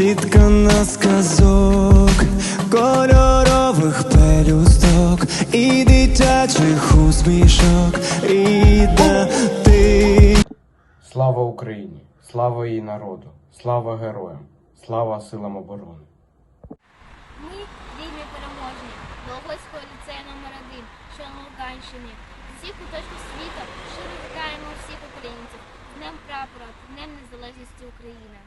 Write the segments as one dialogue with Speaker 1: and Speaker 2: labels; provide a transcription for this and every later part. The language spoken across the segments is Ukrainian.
Speaker 1: зіткана з казок, кольорових пелюсток і дитячих усмішок, рідна ти.
Speaker 2: Слава Україні! Слава її народу! Слава героям! Слава силам оборони!
Speaker 3: Ми рівні переможні Долгоцького ліцею номер 1 що на Луганщині. З усіх куточків світу щиро вітаємо всіх українців Днем прапора, Днем Незалежності України.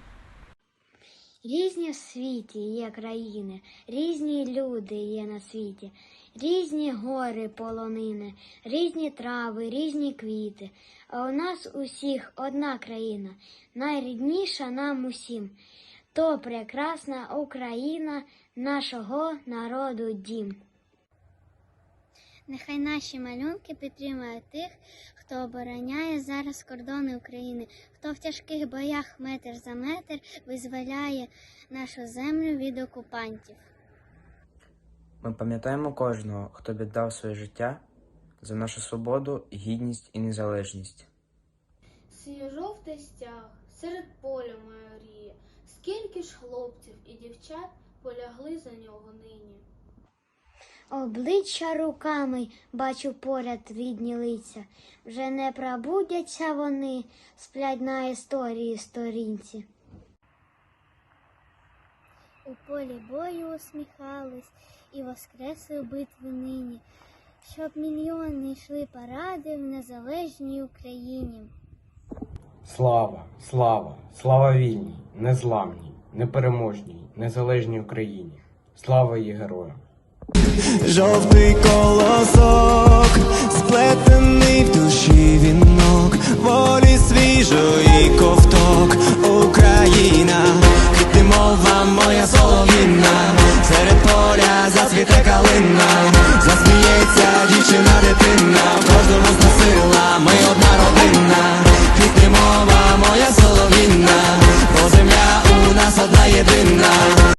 Speaker 4: Різні в світі є країни, різні люди є на світі, різні гори полонини, різні трави, різні квіти. А у нас усіх одна країна, найрідніша нам усім. То прекрасна Україна, нашого народу дім. Нехай наші малюнки підтримують тих, хто обороняє зараз кордони України, хто в тяжких боях метр за метр визволяє нашу землю від окупантів.
Speaker 5: Ми пам'ятаємо кожного, хто віддав своє життя за нашу свободу, гідність і незалежність.
Speaker 6: Синьо-жовтий стяг серед поля майоріє, скільки ж хлопців і дівчат полягли за нього нині.
Speaker 4: Обличчя руками бачу поряд рідні лиця. Вже не пробудяться вони, сплять на історії сторінці. У полі бою усміхались і воскресли в битві нині, щоб мільйони йшли паради в незалежній Україні.
Speaker 2: Слава! Слава! Слава вільній, незламній, непереможній, незалежній Україні! Слава її героям!
Speaker 1: Жовтий колосок,